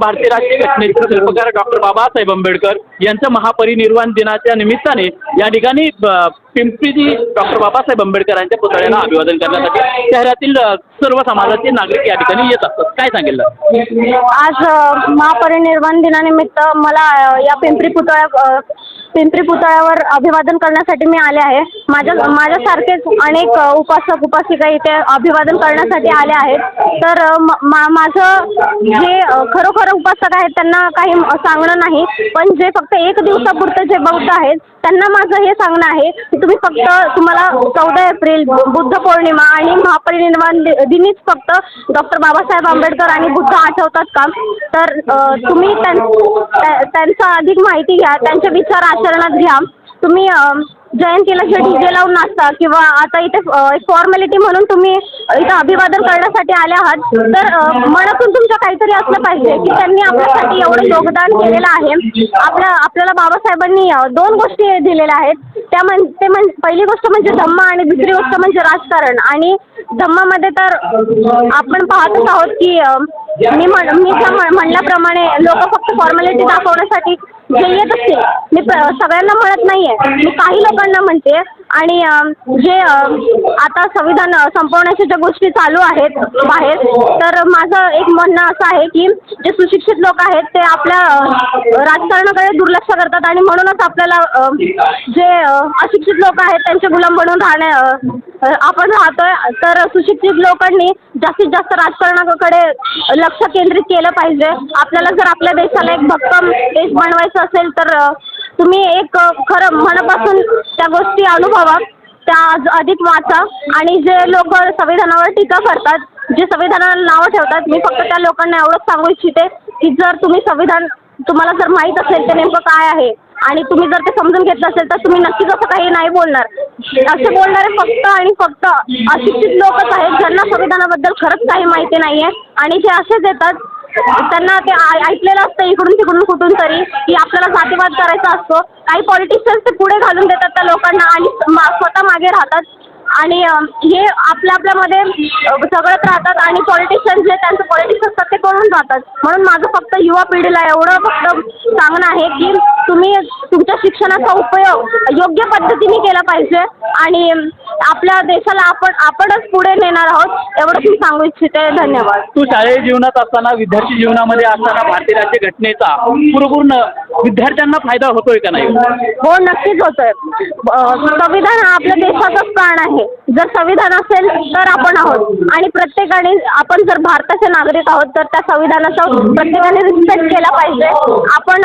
भारतीय राज्य घटनेचे शिल्पकार डॉक्टर बाबासाहेब आंबेडकर यांचं महापरिनिर्वाण दिनाच्या निमित्ताने या ठिकाणी अ, पिंपरी डॉक्टर बाबासाहेब आंबेडकर यांच्या पुतळ्याला अभिवादन करण्यासाठी शहरातील सर्व समाजाचे नागरिक या ठिकाणी येत असतात. काय सांगेल? आज महापरिनिर्वाण दिनानिमित्त मला या पिंपरी पुतळ्या पिंपरी पुतळ्यावर अभिवादन करण्यासाठी मी आले आहे. माझ्या माझ्यासारखेच अनेक उपासक उपासिका इथे अभिवादन करण्यासाठी आले आहेत. तर मा- माझं जे खरोखर उपासक आहेत त्यांना काही सांगणं नाही. पण जे फक्त एक दिवसापुरतं जे बौद्ध आहेत त्यांना माझं हे सांगणं आहे की तुम्ही फक्त तुम्हाला चौदा एप्रिल बुद्ध पौर्णिमा आणि महापरिनिर्वाण दि- दिनीच फक्त डॉक्टर बाबासाहेब आंबेडकर आणि बुद्ध आठवतात का? तर तुम्ही त्यां त्या- त्यांचा अधिक माहिती घ्या त्यांचे विचार आचरणात घ्या. तुम्ही जॉईन जयंतीला जे डी जे लावून नाचता किंवा आता इथे एक फॉर्मॅलिटी म्हणून तुम्ही इथं अभिवादन करण्यासाठी आले आहात. तर मनातून तुमचं काहीतरी असलं पाहिजे की त्यांनी आपल्यासाठी एवढं योगदान केलेलं आहे. आपल्या आपल्याला बाबासाहेबांनी दोन गोष्टी दिलेल्या आहेत. त्या म्हण ते म्हण पहिली गोष्ट म्हणजे धम्म आणि दुसरी गोष्ट म्हणजे राजकारण. आणि धम्मामध्ये तर आपण पाहतच आहोत की मी म्हण मी ज्या म्हणल्याप्रमाणे लोक फक्त फॉर्मॅलिटी दाखवण्यासाठी जे येत असतील. मी सगळ्यांना म्हणत नाहीये. मी काही लोकांना म्हणते. आणि जे आता संविधान संपवण्याच्या ज्या गोष्टी चालू आहेत बाहेर तर माझं एक म्हणणं असं आहे की जे सुशिक्षित लोक आहेत ते आपल्या राजकारणाकडे दुर्लक्ष करतात. आणि म्हणूनच आपल्याला जे अशिक्षित लोक आहेत त्यांचे गुलाम बनून राहण्या आपण राहतोय तर सुशिक्षित लोकांनी जास्तीत जास्त राजकारणाकडे लक्ष केंद्रित केलं पाहिजे. आपल्याला जर आपल्या देशाला एक भक्कम देश बनवायचं असेल तर तुम्ही एक खरं मनापासून त्या गोष्टी अनुभवा. त्या आज- अधिक वाचा. आणि जे लोक संविधानावर टीका करतात जे संविधानाला नावं ठेवतात मी फक्त त्या लोकांना एवढंच सांगू इच्छिते की जर तुम्ही संविधान तुम्हाला जर माहीत असेल ते नेमकं काय आहे? आणि तुम्ही जर ते समजून घेतलं असेल तर तुम्ही नक्कीच असं काही नाही बोलणार. असे बोलणारे फक्त आणि फक्त अशिक्षित लोकच आहेत ज्यांना संविधानाबद्दल खरंच काही माहिती नाही आहे आणि जे असेच येतात त्यांना ते ऐकलेलं असतं इकडून तिकडून कुठून तरी की आपल्याला जातीवाद करायचा असतो. काही पॉलिटिशियन्स ते पुढे घालून देतात त्या लोकांना आणि मा- स्वतः मागे राहतात. आणि हे आपल्या आपल्यामध्ये सगळंच राहतात. आणि पॉलिटिशियन्स जे त्यांचं पॉलिटिक्स असतात करून म्हणून माझं फक्त युवा पिढीला एवढं फक्त सांगणं आहे की तुम्ही तुमच्या शिक्षणाचा उपयोग योग्य पद्धतीने केला पाहिजे आणि आपल्या देशाला आपण आपणच पुढे नेणार आहोत एवढंच मी सांगू इच्छिते. धन्यवाद. तू शालेय जीवनात असताना विद्यार्थी जीवनामध्ये असताना भारतीय राज्य घटनेचा पूर्वपूर्ण विद्यार्थ्यांना फायदा होतोय का नाही? हो नक्कीच होतोय. संविधान हा आपल्या देशाचाच प्राण आहे. जर संविधान असेल तर आपण आहोत. आणि प्रत्येकाने आपण जर भारताचे नागरिक आहोत तर त्या संविधानाचा प्रत्येकाने रिस्पेक्ट केला पाहिजे. आपण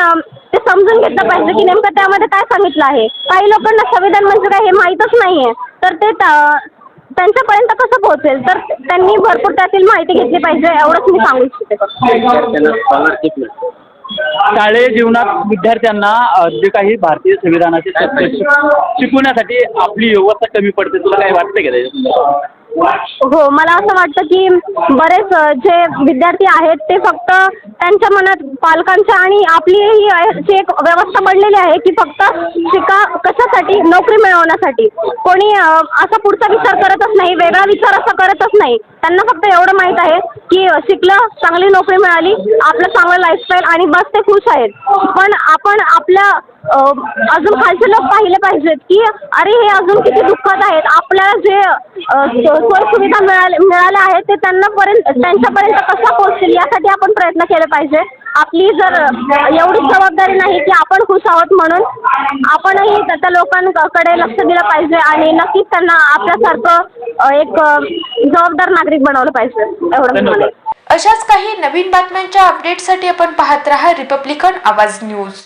ते समजून घेतलं पाहिजे की नेमकं त्यामध्ये काय सांगितलं आहे. काही लोकांना संविधान म्हणजे काय हे माहीतच नाही आहे तर ते त्या- त्यांच्यापर्यंत कसं पोहोचेल? तर त्यांनी भरपूर त्यातील माहिती घेतली पाहिजे एवढंच मी सांगू इच्छिते. शालेय जीवनात विद्यार्थ्यांना जे काही भारतीय संविधानाचे शिकवण्यासाठी आपली व्यवस्था कमी पडते. तुला काही वाटतं का त्याच्यात? हो मला असं वाटतं की बरेच जे विद्यार्थी आहेत ते फक्त त्यांच्या मनात पालकांच्या आणि आपली ही अशी एक व्यवस्था पडलेली आहे की फक्त शिका कशासाठी? नोकरी मिळवण्यासाठी. कोणी असा पुढचा विचार करतच नाही वेगळा विचार असा करतच नाही. त्यांना फक्त एवढं माहीत आहे की शिकलं चांगली नोकरी मिळाली आपलं चांगलं लाईफस्टाईल आणि बस ते खुश आहेत. पण आपण आपल्या अजून खालचे लोक पाहिले पाहिजेत की अरे हे अजून किती दुःखात आहेत. आपल्याला जे अ, सोय सुविधा मिळाले मिळाल्या आहेत ते त्यांना पर्यंत त्यांच्यापर्यंत कसा पोहोचतील यासाठी आपण प्रयत्न केले पाहिजे. आपली जर एवढीच जबाबदारी नाही की आपण खुश आहोत म्हणून आपणही त्या त्या लोकांकडे लक्ष दिलं पाहिजे आणि नक्कीच त्यांना आपल्यासारखं एक जबाबदार नागरिक बनवलं पाहिजे. एवढं अशाच काही नवीन बातम्यांच्या अपडेटसाठी आपण पाहत रहा रिपब्लिकन आवाज न्यूज